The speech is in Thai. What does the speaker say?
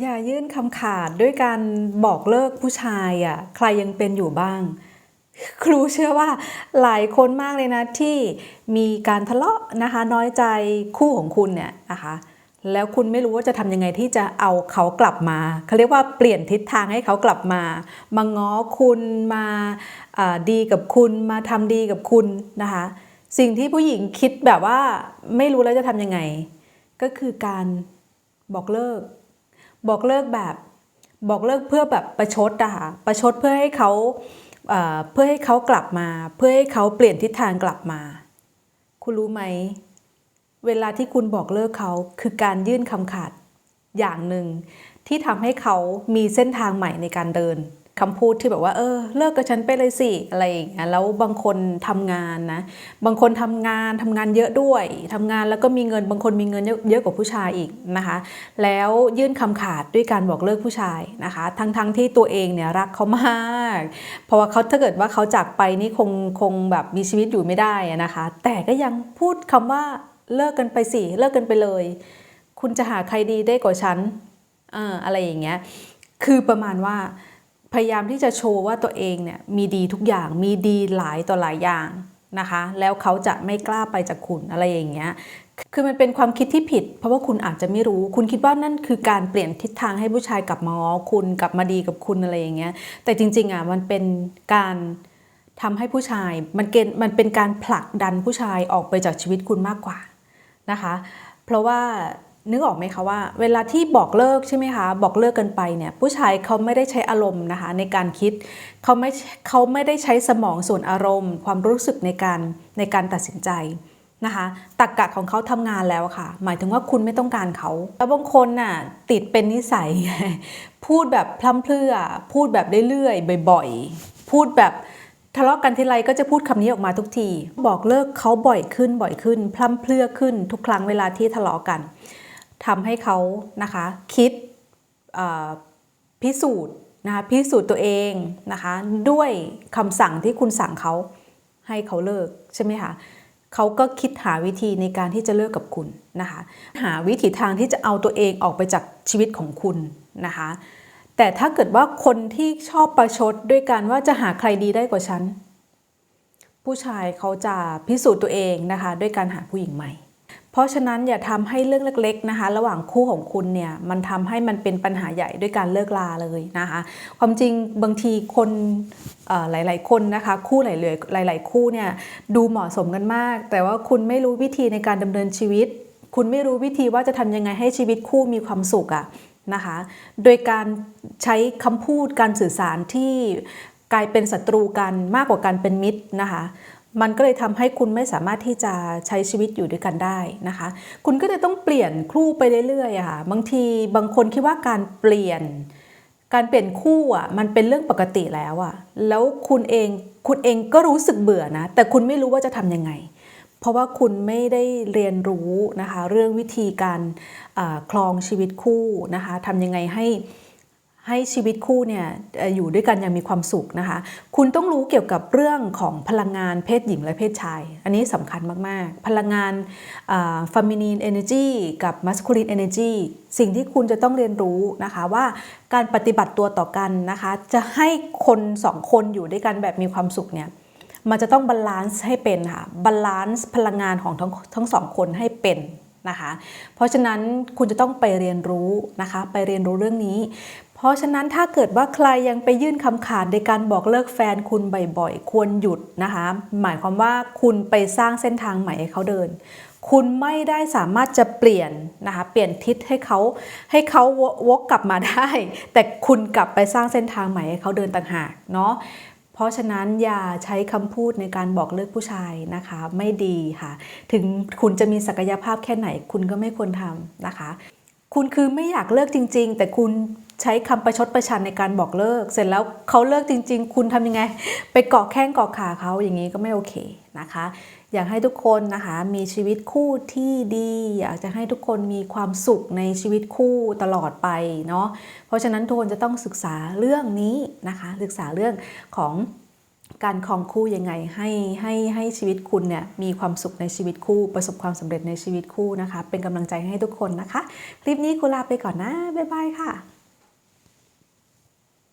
อย่ายื่นคำขาดด้วยการบอกเลิกผู้ชายอะใครยังเป็นอยู่บ้าง ครูเชื่อว่าหลายคนมากเลยนะที่มีการทะเลาะนะคะน้อยใจคู่ของคุณเนี่ยนะคะแล้วคุณไม่รู้ว่าจะทำยังไงที่จะเอาเขากลับมาเขาเรียกว่าเปลี่ยนทิศทางให้เขากลับมา มาง้อคุณมาอ่าดีกับคุณมาทำดีกับคุณนะคะ สิ่งที่ผู้หญิงคิดแบบว่าไม่รู้แล้วจะทำยังไง ก็คือการบอกเลิก บอกเลิกแบบบอกเลิกเพื่อแบบประชดอะค่ะประชดเพื่อให้เขาเพื่อให้เขากลับมา เพื่อให้เขาเปลี่ยนทิศทางกลับมา คุณรู้ไหม เวลาที่คุณบอกเลิกเขาคือการยื่นคำขาดอย่างหนึ่งที่ทำให้เขามีเส้นทางใหม่ในการเดิน คำพูดที่แบบว่าเออเลิกกับฉันไปเลยสิอะไรอย่างเงี้ยแล้วบางคนทำงานนะ บางคนทำงานทำงานเยอะด้วยทำงานแล้วก็มีเงินบางคนมีเงินเยอะเยอะกว่าผู้ชายอีกนะคะ แล้วยื่นคำขาดด้วยการบอกเลิกผู้ชายนะคะ ทั้งๆทที่ตัวเองเนี่ยรักเขามาก เพราะว่าเขาถ้าเกิดว่าเขาจากไปนี่คงคงแบบมีชีวิตอยู่ไม่ได้นะคะ แต่ก็ยังพูดคำว่าเลิกกันไปสิเลิกกันไปเลย คุณจะหาใครดีได้กว่าฉันออะไรอย่างเงี้ยคือประมาณว่า พยายามที่จะโชว์ว่าตัวเองเนี่ยมีดีทุกอย่างมีดีหลายต่อหลายอย่างนะคะ แล้วเขาจะไม่กล้าไปจากคุณอะไรอย่างเงี้ยคือมันเป็นความคิดที่ผิด เพราะว่าคุณอาจจะไม่รู้ คุณคิดว่านั่นคือการเปลี่ยนทิศทางให้ผู้ชายกลับมาง้อคุณกลับมาดีกับคุณอะไรอย่างเงี้ยแต่จริงๆอะมันเป็นการทำให้ผู้ชายมันเกณฑ์มันเป็นการผลักดันผู้ชายออกไปจากชีวิตคุณมากกว่านะคะ เพราะว่า นึกออกไหมคะว่า เวลาที่บอกเลิกใช่ไหมคะ บอกเลิกกันไปเนี่ยผู้ชายเขาไม่ได้ใช้อารมณ์นะคะในการคิดเขาไม่เขาไม่ได้ใช้สมองส่วนอารมณ์ ความรู้สึกในการในการตัดสินใจนะคะตักกะของเขาทำงานแล้วค่ะ หมายถึงว่าคุณไม่ต้องการเขา แล้วบางคนน่ะติดเป็นนิสัย พูดแบบพล่ำเพรื่อ พูดแบบเรื่อยๆบ่อยๆ พูดแบบทะเลาะกันทีไรก็จะพูดคำนี้ออกมาทุกที บอกเลิกเขาบ่อยขึ้นบ่อยขึ้น พล่ำเพรื่อขึ้นทุกครั้งเวลาที่ทะเลาะกัน ทำให้เขานะคะคิดพิสูจน์นะคะพิสูจน์ตัวเองนะคะด้วยคำสั่งที่คุณสั่งเขาให้เขาเลิกใช่ไหมคะเขาก็คิดหาวิธีในการที่จะเลิกกับคุณนะคะหาวิถีทางที่จะเอาตัวเองออกไปจากชีวิตของคุณนะคะแต่ถ้าเกิดว่าคนที่ชอบประชดด้วยการว่าจะหาใครดีได้กว่าฉันผู้ชายเขาจะพิสูจน์ตัวเองนะคะด้วยการหาผู้หญิงใหม่ เพราะฉะนั้นอย่าทำให้เรื่องเล็กๆนะคะ ระหว่างคู่ของคุณเนี่ยมันทำให้มันเป็นปัญหาใหญ่ด้วยการเลิกลาเลยนะคะ ความจริงบางทีคนหลาย ๆ คนนะคะ คู่หลายๆหลาย ๆ คู่เนี่ยดูเหมาะสมกันมาก แต่ว่าคุณไม่รู้วิธีในการดำเนินชีวิต คุณไม่รู้วิธีว่าจะทำยังไงให้ชีวิตคู่มีความสุขอะนะคะ โดยการใช้คำพูดการสื่อสารที่กลายเป็นศัตรูกันมากกว่าการเป็นมิตรนะคะ มันก็เลยทำให้คุณไม่สามารถที่จะใช้ชีวิตอยู่ด้วยกันได้นะคะ คุณก็จะต้องเปลี่ยนคู่ไปเรื่อยๆค่ะบางทีบางคนคิดว่าการเปลี่ยน การเปลี่ยนคู่อะมันเป็นเรื่องปกติแล้วอะแล้วคุณเองคุณเองก็รู้สึกเบื่อนะ แต่คุณไม่รู้ว่าจะทำยังไง เพราะว่าคุณไม่ได้เรียนรู้นะคะ เรื่องวิธีการคลองชีวิตคู่นะคะทำยังไงให้ ให้ชีวิตคู่เนี่ยอยู่ด้วยกันอย่างมีความสุขนะคะ คุณต้องรู้เกี่ยวกับเรื่องของพลังงานเพศหญิงและเพศชาย อันนี้สำคัญมาก ๆ พลังงานฟ e มินีนเอเนจีกับมัสคูลินเอเนจีสิ่งที่คุณจะต้องเรียนรู้นะคะว่าการปฏิบัติตัวต่อกันนะคะ จะให้คนสองคนอยู่ด้วยกันแบบมีความสุขเนี่ยมันจะต้องบาลานซ์ให้เป็นค่ะบาลานซ์พลังงานของทั้งทั้งสองคนให้เป็นนะคะ เพราะฉะนั้นคุณจะต้องไปเรียนรู้นะคะ ไปเรียนรู้เรื่องนี้ เพราะฉะนั้นถ้าเกิดว่าใครยังไปยื่นคำขาดในการบอกเลิกแฟนคุณบ่อยๆ ควรหยุดนะคะ หมายความว่าคุณไปสร้างเส้นทางใหม่ให้เขาเดิน คุณไม่ได้สามารถจะเปลี่ยนนะคะ เปลี่ยนทิศให้เขาให้เขาววกกลับมาได้ แต่คุณกลับไปสร้างเส้นทางใหม่ให้เขาเดินต่างหากเนาะเพราะฉะนั้นอย่าใช้คำพูดในการบอกเลิกผู้ชายนะคะ ไม่ดีค่ะ ถึงคุณจะมีศักยภาพแค่ไหน คุณก็ไม่ควรทำนะคะ คุณคือไม่อยากเลิกจริง ๆ แต่คุณ ใช้คำประชดประชันในการบอกเลิก เสร็จแล้วเขาเลิกจริง ๆ คุณทำยังไง ไปเกาะแข้งเกาะขาเขาอย่างนี้ก็ไม่โอเคนะคะ อยากให้ทุกคนนะคะมีชีวิตคู่ที่ดี อยากจะให้ทุกคนมีความสุขในชีวิตคู่ตลอดไปเนาะเพราะฉะนั้นทุกคนจะต้องศึกษาเรื่องนี้นะคะ ศึกษาเรื่องของการครองคู่ยังไงให้ให้ให้ชีวิตคุณเนี่ยมีความสุขในชีวิตคู่ ประสบความสำเร็จในชีวิตคู่นะคะ เป็นกำลังใจให้ทุกคนนะคะ คลิปนี้คุณลาไปก่อนนะ บ๊ายบายค่ะ